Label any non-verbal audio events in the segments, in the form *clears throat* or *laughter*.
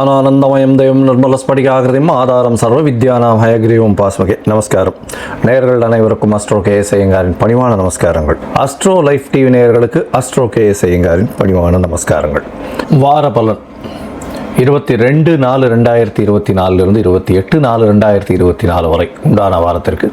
ஞானானந்தமயம் தெய்வம் நிர்மலஸ்படிகாகிருதியும் ஆதாரம் சர்வ வித்யானாம் ஹயக்ரீவம் பாஸ்மகே. நமஸ்காரம். நேயர்கள் அனைவருக்கும் அஸ்ட்ரோ கே எஸ் ஐயங்காரின் பணிவான நமஸ்காரங்கள். அஸ்ட்ரோ லைஃப் டிவி நேயர்களுக்கு அஸ்ட்ரோ கே எஸ் ஐயங்காரின் பணிவான நமஸ்காரங்கள். வார பலன். இருபத்தி ரெண்டு நாலு ரெண்டாயிரத்தி இருபத்தி நாலுலேருந்து இருபத்தி எட்டு நாலு ரெண்டாயிரத்தி இருபத்தி நாலு வரை உண்டான வாரத்திற்கு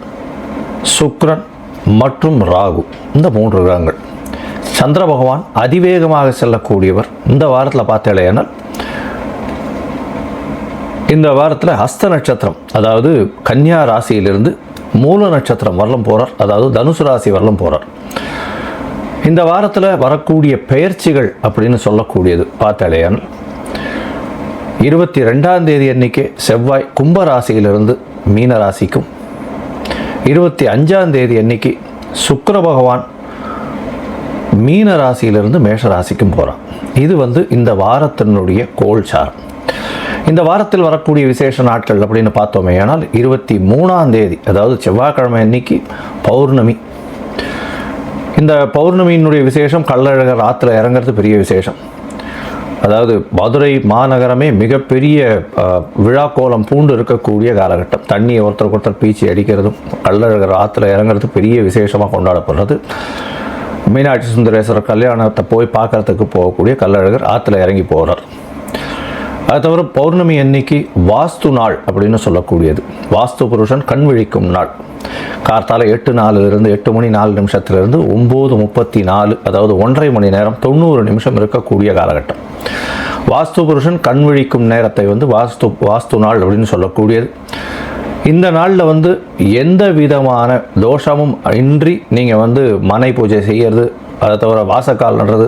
சுக்ரன் மற்றும் ராகு இந்த மூன்று கிரகங்கள். சந்திர பகவான் அதிவேகமாக செல்லக்கூடியவர். இந்த வாரத்தில் பார்த்தேனால் இந்த வாரத்தில் ஹஸ்த நட்சத்திரம் அதாவது கன்னியா ராசியிலிருந்து மூல நட்சத்திரம் வரலும் போகிறார் அதாவது தனுசு ராசி வரலும் போகிறார் இந்த வாரத்தில் வரக்கூடிய பெயர்ச்சிகள் அப்படின்னு சொல்லக்கூடியது பார்த்தாலேயானால் இருபத்தி ரெண்டாம் தேதி அன்னைக்கு செவ்வாய் கும்ப ராசியிலிருந்து மீன ராசிக்கும் இருபத்தி அஞ்சாம் தேதி அன்னைக்கு சுக்கர பகவான் மீன ராசியிலிருந்து மேஷ ராசிக்கும் போகிறான் இது வந்து இந்த வாரத்தினுடைய கோல்சாரம் இந்த வாரத்தில் வரக்கூடிய விசேஷ நாட்கள் அப்படின்னு பார்த்தோமே ஆனால் இருபத்தி மூணாம் தேதி அதாவது செவ்வாய்க்கிழமை அன்னைக்கு பௌர்ணமி. இந்த பௌர்ணமியினுடைய விசேஷம் கள்ளழகர் ஆற்றுல இறங்குறது பெரிய விசேஷம். அதாவது மதுரை மாநகரமே மிகப்பெரிய விழா விழாக்கோலம் பூண்டு இருக்கக்கூடிய காலகட்டம். தண்ணியை ஒருத்தருக்கு ஒருத்தர் பீச்சி அடிக்கிறதும் கள்ளழகர் ஆற்றுல இறங்குறது பெரிய விசேஷமாக கொண்டாடப்படுறது. மீனாட்சி சுந்தரேஸ்வரர் கல்யாணத்தை போய் பார்க்கறதுக்கு போகக்கூடிய கள்ளழகர் ஆற்றுல இறங்கி போகிறார் அது தவிர பௌர்ணமி அன்னைக்கு வாஸ்து நாள் அப்படின்னு சொல்லக்கூடியது. வாஸ்து புருஷன் கண் விழிக்கும் நாள். கார்த்தால எட்டு நாலுலேருந்து எட்டு மணி நாலு நிமிஷத்துலேருந்து ஒம்பது முப்பத்தி நாலு அதாவது ஒன்றரை மணி நேரம் தொண்ணூறு நிமிஷம் இருக்கக்கூடிய காலகட்டம். வாஸ்து புருஷன் கண் விழிக்கும் நேரத்தை வந்து வாஸ்து வாஸ்து நாள் அப்படின்னு சொல்லக்கூடியது. இந்த நாளில் வந்து எந்த விதமான தோஷமும் இன்றி நீங்கள் வந்து மனை பூஜை செய்கிறது அதை தவிர வாசக்கால் நடுறது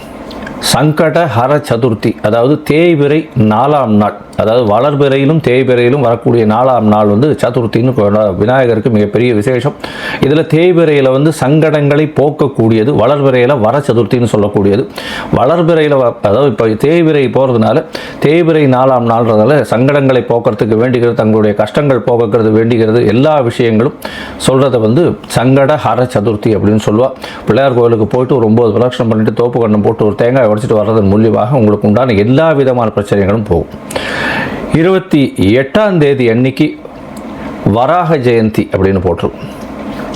சங்கட ஹர சதுர்த்தி அதாவது தேய்பிறை நாலாம் நாள் அதாவது வளர்பிறையிலும் தேய்பிறையிலும் வரக்கூடிய நாலாம் நாள் வந்து சதுர்த்தின்னு விநாயகருக்கு மிகப்பெரிய விசேஷம். இதில் தேய்பிறையில் வந்து சங்கடங்களை போக்கக்கூடியது வளர்பிறையில் வர சதுர்த்தின்னு சொல்லக்கூடியது. வளர்பிறையில் வ- அதாவது இப்போ தேய்பிறை போகிறதுனால தேய்பிறை நாலாம் நாள்ன்றதால சங்கடங்களை போக்குறதுக்கு வேண்டிக்கிறது தங்களுடைய கஷ்டங்கள் போக்குறது வேண்டிக்கிறது எல்லா விஷயங்களும் சொல்கிறத வந்து சங்கட ஹர சதுர்த்தி அப்படின்னு சொல்லுவா. பிள்ளையார் கோயிலுக்கு போயிட்டு ஒரு ஒம்பது பிரதட்சணம் பண்ணிட்டு தோப்பு கண்ணம் போட்டு ஒரு தேங்காய் உடைச்சிட்டு வர்றதன் மூலியமாக உங்களுக்கு உண்டான எல்லா விதமான பிரச்சனைகளும் போகும். இருபத்தி எட்டாம் தேதி அன்னைக்கு வராக ஜெயந்தி அப்படின்னு போட்டிருக்கும்.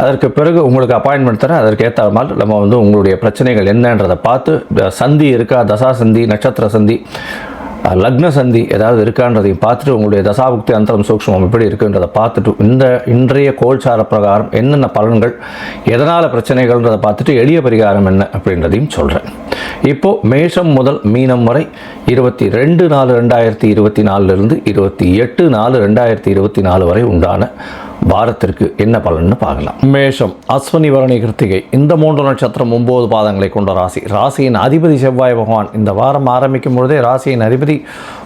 அதற்கு பிறகு உங்களுக்கு அப்பாயின்மெண்ட் தரேன். அதற்கு ஏற்ற மாதிரி நம்ம வந்து உங்களுடைய பிரச்சனைகள் என்னன்றதை பார்த்து சந்தி இருக்கா தசா சந்தி நட்சத்திர சந்தி லக்ன சந்தி ஏதாவது இருக்கான்றதையும் பார்த்துட்டு உங்களுடைய தசாபுக்தி அந்தரம் சூக்ஷ்மம் எப்படி இருக்குன்றதை பார்த்துட்டு இந்த இன்றைய கோல்சார பிரகாரம் என்னென்ன பலன்கள் எதனால் பிரச்சனைகள்ன்றதை பார்த்துட்டு எளிய பரிகாரம் என்ன அப்படின்றதையும் சொல்கிறேன் இப்போது மேஷம் முதல் மீனம் வரை இருபத்தி ரெண்டு நாலு ரெண்டாயிரத்தி இருபத்தி நாலுலேருந்து இருபத்தி எட்டு நாலு ரெண்டாயிரத்தி இருபத்தி நாலு வரை உண்டான வாரத்திற்கு என்ன பலன்னு பார்க்கலாம். மேஷம் அஸ்வினி வரணி கிருத்திகை. இந்த மூன்று நட்சத்திரம் ஒன்பது பாதங்களை கொண்ட ராசி. ராசியின் அதிபதி செவ்வாய் பகவான் இந்த வாரம் ஆரம்பிக்கும் பொழுதே ராசியின் அதிபதி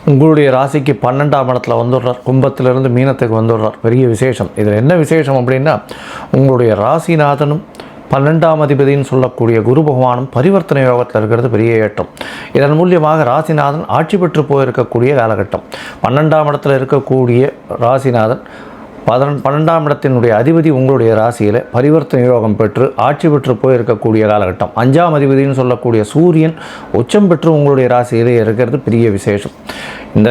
உங்களுடைய ராசிக்கு பன்னெண்டாம் இடத்துல வந்துடுறார். கும்பத்திலிருந்து மீனத்துக்கு வந்துடுறார். பெரிய விசேஷம். இதில் என்ன விசேஷம் அப்படின்னா உங்களுடைய ராசிநாதனும் பன்னெண்டாம் அதிபதின்னு சொல்லக்கூடிய குரு பகவானும் பரிவர்த்தனை யோகத்தில் இருக்கிறது பெரிய ஏற்றம். இதன் மூலியமாக ராசிநாதன் ஆட்சி பெற்று போயிருக்கக்கூடிய காலகட்டம். பன்னெண்டாம் இடத்துல இருக்கக்கூடிய ராசிநாதன் பதன் பன்னெண்டாம் இடத்தினுடைய அதிபதி உங்களுடைய ராசியில் பரிவர்த்தனை யோகம் பெற்று ஆட்சி பெற்று போயிருக்கக்கூடிய காலகட்டம். அஞ்சாம் அதிபதினு சொல்லக்கூடிய சூரியன் உச்சம் பெற்று உங்களுடைய ராசியிலே இருக்கிறது பெரிய விசேஷம். இந்த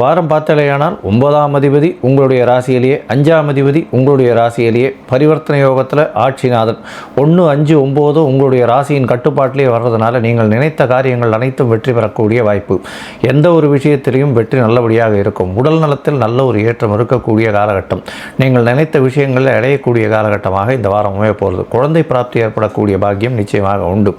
வாரம் பார்த்தலையானால் ஒன்பதாம் அதிபதி உங்களுடைய ராசியிலேயே அஞ்சாம் அதிபதி உங்களுடைய ராசியிலேயே பரிவர்த்தனை யோகத்தில் ஆட்சிநாதன். ஒன்று அஞ்சு ஒம்போது உங்களுடைய ராசியின் கட்டுப்பாட்டிலே வர்றதுனால நீங்கள் நினைத்த காரியங்கள் அனைத்தும் வெற்றி பெறக்கூடிய வாய்ப்பு. எந்த ஒரு விஷயத்திலையும் வெற்றி நல்லபடியாக இருக்கும். உடல் நலத்தில் நல்ல ஒரு ஏற்றம் இருக்கக்கூடிய காலகட்டம். நீங்கள் நினைத்த விஷயங்களில் அடையக்கூடிய காலகட்டமாக இந்த வாரம் அமைய போகிறது குழந்தை பிராப்தி ஏற்படக்கூடிய பாக்கியம் நிச்சயமாக உண்டு.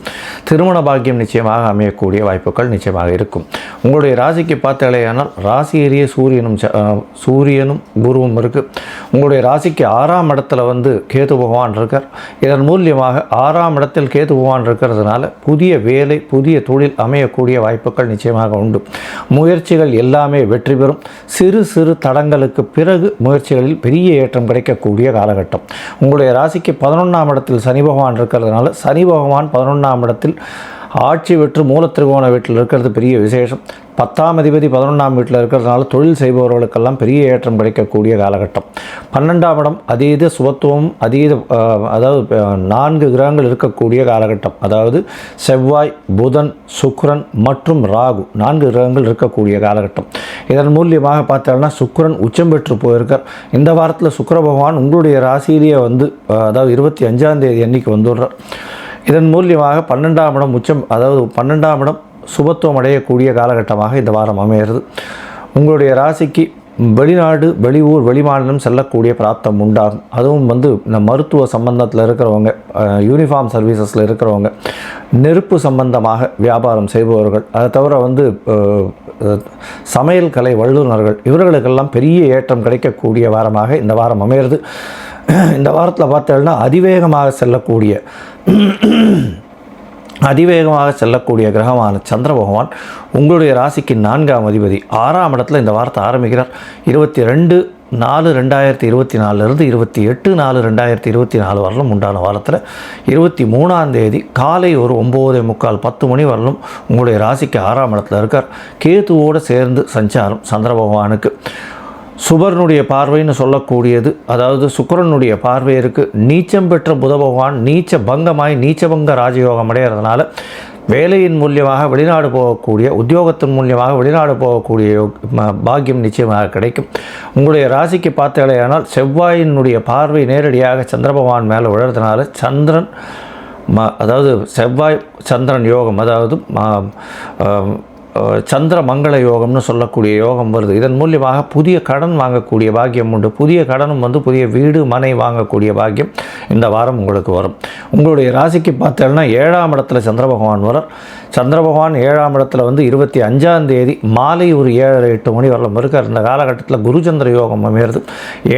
திருமண பாக்கியம் நிச்சயமாக அமையக்கூடிய வாய்ப்புகள் நிச்சயமாக இருக்கும். உங்களுடைய ராசிக்கு பார்த்தாலே இல்லையானால் சூரியனும் ச- சூரியனும் சூரியனும் குருவும் இருக்குது உங்களுடைய ராசிக்கு ஆறாம் இடத்துல வந்து கேது பகவான் இருக்கார். இதன் மூலியமாக ஆறாம் இடத்தில் கேது பகவான் இருக்கிறதுனால புதிய வேலை புதிய தொழில் அமையக்கூடிய வாய்ப்புகள் நிச்சயமாக உண்டு. முயற்சிகள் எல்லாமே வெற்றி பெறும். சிறு சிறு தடங்களுக்கு பிறகு முயற்சிகளில் பெரிய ஏற்றம் கிடைக்கக்கூடிய காலகட்டம். உங்களுடைய ராசிக்கு பதினொன்றாம் இடத்தில் சனி பகவான் இருக்கிறதுனால சனி பகவான் பதினொன்றாம் இடத்தில் ஆட்சி பெற்று மூலத்திருகோண வீட்டில் இருக்கிறது பெரிய விசேஷம். பத்தாம் அதிபதி பதினொன்றாம் வீட்டில் இருக்கிறதுனால தொழில் செய்பவர்களுக்கெல்லாம் பெரிய ஏற்றம் கிடைக்கக்கூடிய காலகட்டம். பன்னெண்டாம் இடம் அதீத சுபத்துவம் அதீத அதாவது நான்கு கிரகங்கள் இருக்கக்கூடிய காலகட்டம். அதாவது செவ்வாய் புதன் சுக்ரன் மற்றும் ராகு நான்கு கிரகங்கள் இருக்கக்கூடிய காலகட்டம். இதன் மூலியமாக பார்த்தோம்னா சுக்ரன் உச்சம் பெற்று போயிருக்கார். இந்த வாரத்தில் சுக்கர பகவான் உங்களுடைய ராசியிலேயே வந்து அதாவது இருபத்தி அஞ்சாம் தேதி அன்னைக்கு வந்துடுறார். இதன் மூலியமாக பன்னெண்டாம் இடம் உச்சம் அதாவது பன்னெண்டாம் இடம் சுபத்துவம் அடையக்கூடிய காலகட்டமாக இந்த வாரம் அமைகிறது. உங்களுடைய ராசிக்கு வெளிநாடு வெளியூர் வெளிமாநிலம் செல்லக்கூடிய பிராப்தம் உண்டாகும். அதுவும் வந்து இந்த மருத்துவ சம்பந்தத்தில் இருக்கிறவங்க யூனிஃபார்ம் சர்வீசஸில் இருக்கிறவங்க நெருப்பு சம்பந்தமாக வியாபாரம் செய்பவர்கள் அதை தவிர வந்து சமையல் கலை வல்லுநர்கள் இவர்களுக்கெல்லாம் பெரிய ஏற்றம் கிடைக்கக்கூடிய வாரமாக இந்த வாரம் அமையிறது இந்த வாரத்தில் பார்த்தோம்னா அதிவேகமாக செல்லக்கூடிய அதிவேகமாக செல்லக்கூடிய கிரகமான சந்திர பகவான் உங்களுடைய ராசிக்கு நான்காம் அதிபதி ஆறாம் இடத்துல இந்த வாரத்தை ஆரம்பிக்கிறார். இருபத்தி ரெண்டு நாலு ரெண்டாயிரத்தி இருபத்தி நாலுலேருந்து இருபத்தி எட்டு நாலு ரெண்டாயிரத்தி இருபத்தி நாலு வரலும் உண்டான வாரத்தில் இருபத்தி மூணாம் தேதி காலை ஒரு ஒம்போதே முக்கால் பத்து மணி வரலும் உங்களுடைய ராசிக்கு ஆறாம் இடத்துல இருக்கார். கேதுவோடு சேர்ந்து சஞ்சாரம் சந்திர பகவானுக்கு. சுபரனுடைய பார்வைன்னு சொல்லக்கூடியது அதாவது சுக்கரனுடைய பார்வை இருக்குது நீச்சம் பெற்ற புத பகவான் நீச்ச பங்கமாய் நீச்சபங்க ராஜயோகம் அடைகிறதுனால வேலையின் மூலியமாக வெளிநாடு போகக்கூடிய உத்தியோகத்தின் மூலியமாக வெளிநாடு போகக்கூடிய பாக்கியம் நிச்சயமாக கிடைக்கும். உங்களுடைய ராசிக்கு பார்த்தாலேயானால் செவ்வாயினுடைய பார்வை நேரடியாக சந்திர பகவான் மேலே விழுறதுனால சந்திரன் ம அதாவது செவ்வாய் சந்திரன் யோகம் அதாவது சந்திர மங்கள யோகம்னு சொல்லக்கூடிய யோகம் வருது. இதன் மூலியமாக புதிய கடன் வாங்கக்கூடிய பாக்கியம் உண்டு. புதிய கடனும் வந்து புதிய வீடு மனை வாங்கக்கூடிய பாக்கியம் இந்த வாரம் உங்களுக்கு வரும். உங்களுடைய ராசிக்கு பார்த்தேன்னா ஏழாம் இடத்துல சந்திர பகவான் வரார் சந்திர பகவான் ஏழாம் இடத்துல வந்து இருபத்தி அஞ்சாம் தேதி மாலை ஒரு ஏழரை எட்டு மணி வரலாம் இருக்கார். இந்த காலகட்டத்தில் குருச்சந்திர யோகம் அமையிறது.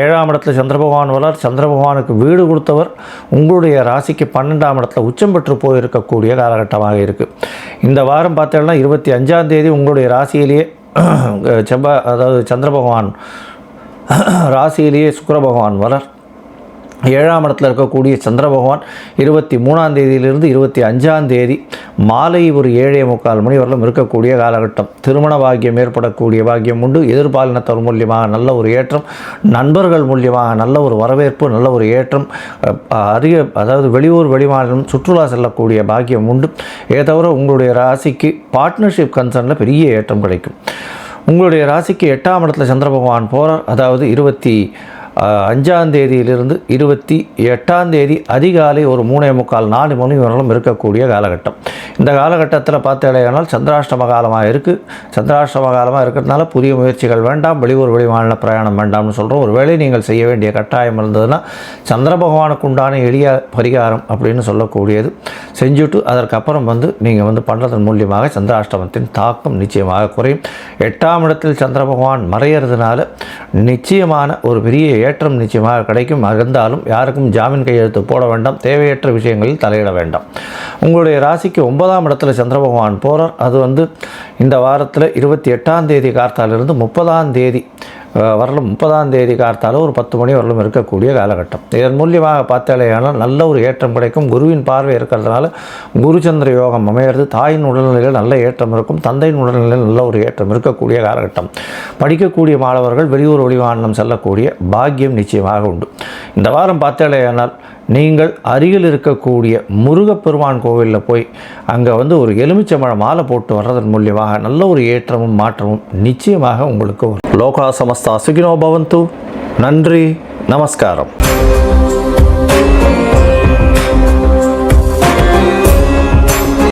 ஏழாம் இடத்துல சந்திர பகவான் வரார். சந்திர பகவானுக்கு வீடு கொடுத்தவர் உங்களுடைய ராசிக்கு பன்னெண்டாம் இடத்துல உச்சம் பெற்று போயிருக்கக்கூடிய காலகட்டமாக இருக்குது இந்த வாரம் பார்த்தீங்கன்னா இருபத்தி அஞ்சாம் தேதி உங்களுடைய ராசியிலேயே செவ்வாய் *clears throat* அதாவது சந்திர பகவான் *clears throat* ராசியிலேயே சுக்கர பகவான் வரார். ஏழாம் இடத்துல இருக்கக்கூடிய சந்திர பகவான் இருபத்தி மூணாம் தேதியிலிருந்து இருபத்தி அஞ்சாம் தேதி மாலை ஒரு ஏழே முக்கால் மணி வரலும் இருக்கக்கூடிய காலகட்டம். திருமண பாக்கியம் ஏற்படக்கூடிய பாக்கியம் உண்டு. எதிர்பாலினத்தவர் மூலியமாக நல்ல ஒரு ஏற்றம் நண்பர்கள் மூலியமாக நல்ல ஒரு வரவேற்பு நல்ல ஒரு ஏற்றம் அதிக அதாவது வெளியூர் வெளிமாநிலம் சுற்றுலா செல்லக்கூடிய பாக்கியம் உண்டு. இதை தவிர உங்களுடைய ராசிக்கு பார்ட்னர்ஷிப் கன்சர்னில் பெரிய ஏற்றம் கிடைக்கும். உங்களுடைய ராசிக்கு எட்டாம் இடத்துல சந்திர பகவான் போகிறார் அதாவது இருபத்தி அஞ்சாம் தேதியிலிருந்து இருபத்தி எட்டாம் தேதி அதிகாலை ஒரு மூணே முக்கால் நாலு மணி வரலும் இருக்கக்கூடிய காலகட்டம். இந்த காலகட்டத்தில் பார்த்தாலேயானால் சந்திராஷ்டம காலமாக இருக்குது சந்திராஷ்டம காலமாக இருக்கிறதுனால புதிய முயற்சிகள் வேண்டாம் வெளியூர் வெளிமாநில பிரயாணம் வேண்டாம்னு சொல்கிறோம் ஒரு வேளை நீங்கள் செய்ய வேண்டிய கட்டாயம் இருந்ததுன்னா சந்திர பகவானுக்கு உண்டான எளிய பரிகாரம் அப்படின்னு சொல்லக்கூடியது. செஞ்சுட்டு அதற்கப்புறம் வந்து நீங்கள் வந்து பண்ணுறதன் மூலியமாக சந்திராஷ்டமத்தின் தாக்கம் நிச்சயமாக குறையும். எட்டாம் இடத்தில் சந்திர பகவான் மறையிறதுனால நிச்சயமான ஒரு பெரிய ஏற்றம் நிச்சயமாக கிடைக்கும். இருந்தாலும் யாருக்கும் ஜாமீன் கையெழுத்து போட வேண்டாம். தேவையற்ற விஷயங்களில் தலையிட வேண்டாம். உங்களுடைய ராசிக்கு ஒன்பதாம் இடத்துல சந்திர பகவான் போகிறார் அது வந்து இந்த வாரத்தில் இருபத்தி எட்டாம் தேதி கார்த்தாலிருந்து முப்பதாம் தேதி வரலும் முப்பதாம் தேதி கார்த்தால ஒரு பத்து மணி வரலும் இருக்கக்கூடிய காலகட்டம். இதன் மூலியமாக பார்த்தாலேயானால் நல்ல ஒரு ஏற்றம் கிடைக்கும். குருவின் பார்வை இருக்கிறதுனால குருச்சந்திர யோகம் அமையிறது. தாயின் உடல்நிலையில் நல்ல ஏற்றம் இருக்கும். தந்தையின் உடல்நிலையில் நல்ல ஒரு ஏற்றம் இருக்கக்கூடிய காலகட்டம். படிக்கக்கூடிய மாணவர்கள் வெளியூர் வெளிமாநிலம் செல்லக்கூடிய பாக்கியம் நிச்சயமாக உண்டு. இந்த வாரம் பார்த்தாலேயானால் நீங்கள் அருகில் இருக்கக்கூடிய முருகப்பெருமான் கோவிலில் போய் அங்கே வந்து ஒரு எலுமிச்சம்பழ மாலை போட்டு வர்றதன் மூலியமாக நல்ல ஒரு ஏற்றமும் மாற்றமும் நிச்சயமாக உங்களுக்கு வரும். லோகா சமஸ்தா சுகினோ பவந்து. நன்றி நமஸ்காரம்.